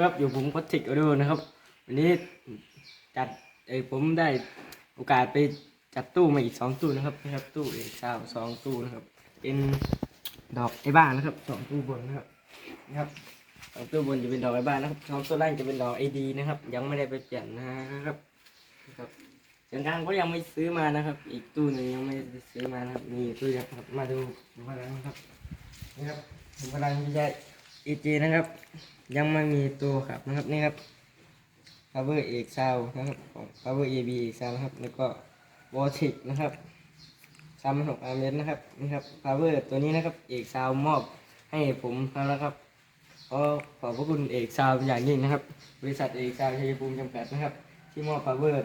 ครับอยู่ผมก็ติกอดูนะครับ วันนี้จัดเอ้ผมได้โอกาสไปจัดตู้มาอีกสองตู้นะครับนะครับ ตู้เอกซาวสองตู้นะครับ เป็นดอกไอ้บ้านนะครับสองตู้บนนะครับนะครับสองตู้บนจะเป็นดอกไอ้บ้านนะครับสองตู้ล่างจะเป็นดอกไอดีนะครับ ยังไม่ได้ไปเปลี่ยนนะครับนะครับส่วนกลางก็ยังไม่ซื้อมานะครับ อีกตู้หนึ่งยังไม่ซื้อมานะครับมีตู้เดียวครับมาดูดูพลังนะครับนี่ครับดูพลังที่ ใช้ EG นะครับ ยังไม่มีตัวครับนะครับนี่ครับ power เอกซาวนะครับของ power AB เอกซาวนะครับ แล้วก็ vortex นะครับสามหกอาร์เมตรนะครับนี่ครับ power ตัวนี้นะครับ เอกซาวมอบให้ผมแล้วนะครับขอขอบพระคุณเอกซาวเป็นอย่างยิ่งนะครับ บริษัทเอกซาวชัยภูมิจำกัดนะครับ ที่มอบ power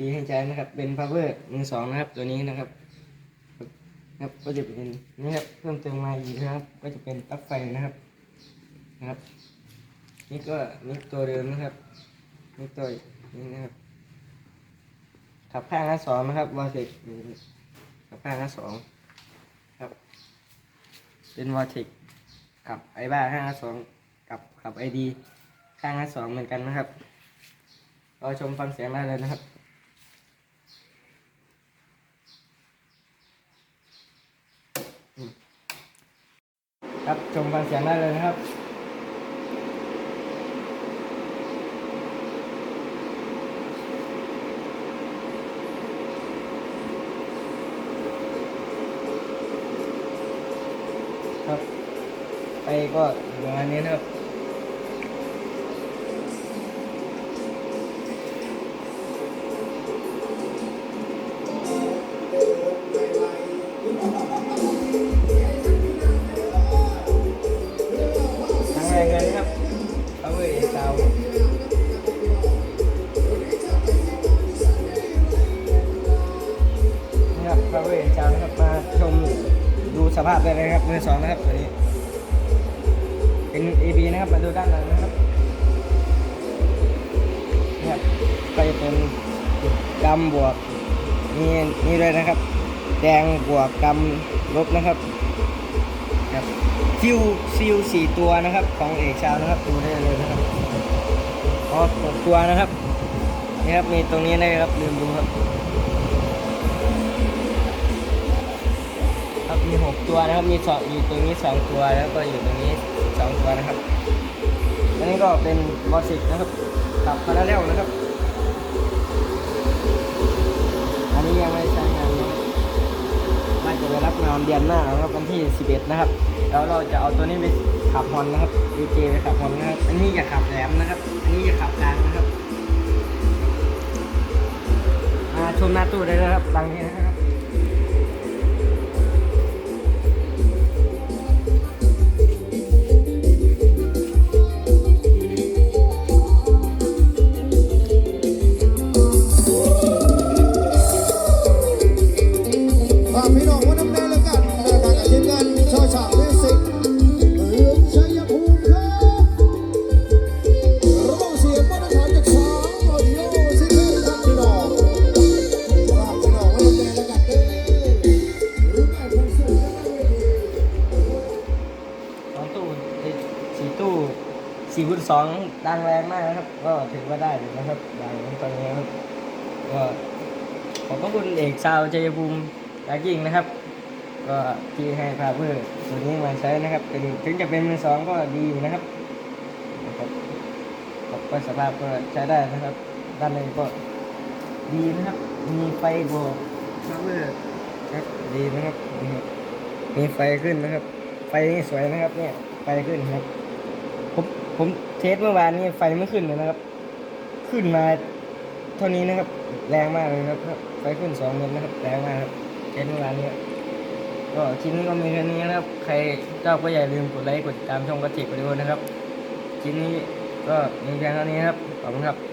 ดีๆให้ใช้นะครับ เป็น power มือสองนะครับตัวนี้นะครับครับก็จะเป็นนี่ครับเพิ่มเติมมาอีกนะครับ ก็จะเป็นปลั๊กไฟนะครับ นะครับ นี่ก็นี่ตัวเดิมนะครับนี่ตัวนี้นะครับ ขับข้างละสองนะครับวอเทคขับข้างละสองครับ เป็นวอเทคกับไอบ้าข้างละสองกับขับไอดีข้างละสองเหมือนกันนะครับรอชมฟังเสียงได้เลยนะครับครับชมฟังเสียงได้เลยนะครับ ก็ประมาณนี้นะครับครั้งแรกเลยนครับเอาไว้เตานี่ครับพระเวทเจ้านะครับมาชมดูสภาพได้เลยครับมือสองนะครับตัวนี้ เป็น AB นะครับ มาดูด้านหลังนะครับเนี่ครับก็จะเป็นกำบวกนี่นี่เลยนะครับ แดงบวกกำลบนะครับครับซิลซิลสี่ตัวนะครับ ของเอกชาวนะครับ ดูได้เลยนะครับอ๋อหกตัวนะครับนี่ครับมีตรงนี้นะครับลืมดูครับ ครับมีหกตัวนะครับมีสองอยู่ตรงนี้สองตัวแล้วก็อยู่ตรงนี้ งตัวนะครับอันนี้ก็เป็นบอสิกนะครับขับพาราเรลนะครับ อันนี้ยังไม่ใช้งานนะน่าจะไปรับงานเดือนหน้านะครับวันที่ 11 นะครับ แล้วเราจะเอาตัวนี้ไปขับฮอนนะครับดีเจไปขับฮอนนะครับ อันนี้จะขับแหลมนะครับ อันนี้จะขับกลางนะครับ มาชมหน้าตู้ได้เลยนะครับดังนี้นะครับ สี่คูณสองดังแรงมากนะครับ ก็ถือว่าได้อยู่นะครับดังตอนนี้ครับก็ขอบพระคุณเอกชาวชัยภูมิยายิ่งนะครับ ก็ที่ให้พาเพื่อตัวนี้มาใช้นะครับเป็นถึงจะเป็นมือสองก็ดีอยู่นะครับนะครับครับก็สภาพก็ใช้ได้นะครับ ด้านในก็ดีนะครับ มีไฟโบกพาเพื่อครับดีนะครับนี่ครับ มีไฟขึ้นนะครับ ไฟนี่สวยนะครับเนี่ย ไฟขึ้นครับ ผมเทสเมื่อวานนี้ไฟไม่ขึ้นเลยนะครับ ขึ้นมาเท่านี้นะครับ แรงมากเลยครับไฟขึ้นสองเมตรนะครับ แรงมากครับเทสเมื่อวานนี้ก็คลิปนี้ก็มีแค่นี้นะครับ ใครชอบก็อย่าลืมกดไลค์กดติดตามช่องกระติกไปด้วยนะครับคลิปนี้ก็มีเพียงเท่านี้นครับขอบคุณครับ